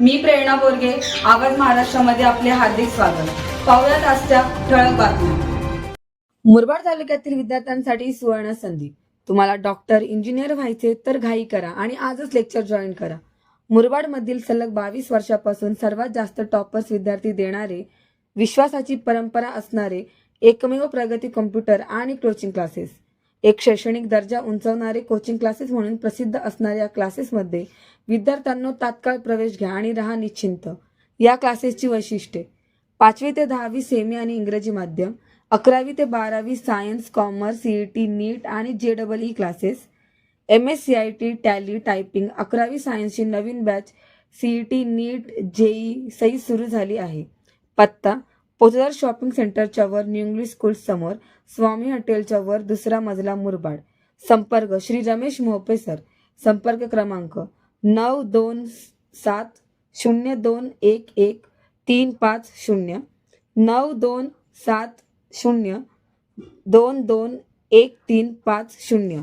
मी प्रेरणा बोरगे आवाज महाराष्ट्रामध्ये आपले हार्दिक स्वागत. पाहुयात आजच्या ठळक बातम्या. मुरबाड तालुक्यातील विद्यार्थ्यांसाठी सुवर्ण संधी. तुम्हाला डॉक्टर इंजिनियर व्हायचे तर घाई करा आणि आजच लेक्चर जॉईन करा. मुरबाडमधील सलग बावीस वर्षापासून सर्वात जास्त टॉपर्स विद्यार्थी देणारे विश्वासाची परंपरा असणारे एकमेव प्रगती कॉम्प्युटर आणि कोचिंग क्लासेस एक शैक्षणिक दर्जा उंचावणारे कोचिंग क्लासेस म्हणून प्रसिद्ध असणाऱ्या क्लासेसमध्ये विद्यार्थ्यांनो तात्काळ प्रवेश घ्या आणि राहा निश्चिंत. या क्लासेसची वैशिष्ट्ये. पाचवी ते दहावी सेमी आणि इंग्रजी माध्यम. अकरावी ते बारावी science commerce C E T NEET आणि J double E classes M S C I T tally typing अकरावी सायन्सची नवीन batch C E T NEET JEE सही सुरू झाली आहे. पत्ता पोतदार शॉपिंग सेंटरच्या वर न्यू इंग्लिश स्कूल समोर स्वामी हॉटेलच्या वर दुसरा मजला मुरबाड. संपर्क श्री रमेश मोहपे सर. संपर्क क्रमांक नऊ दोन सात शून्य दोन एक एक तीन पाच शून्य नऊ दोन सात शून्य दोन दोन एक तीन पाच शून्य.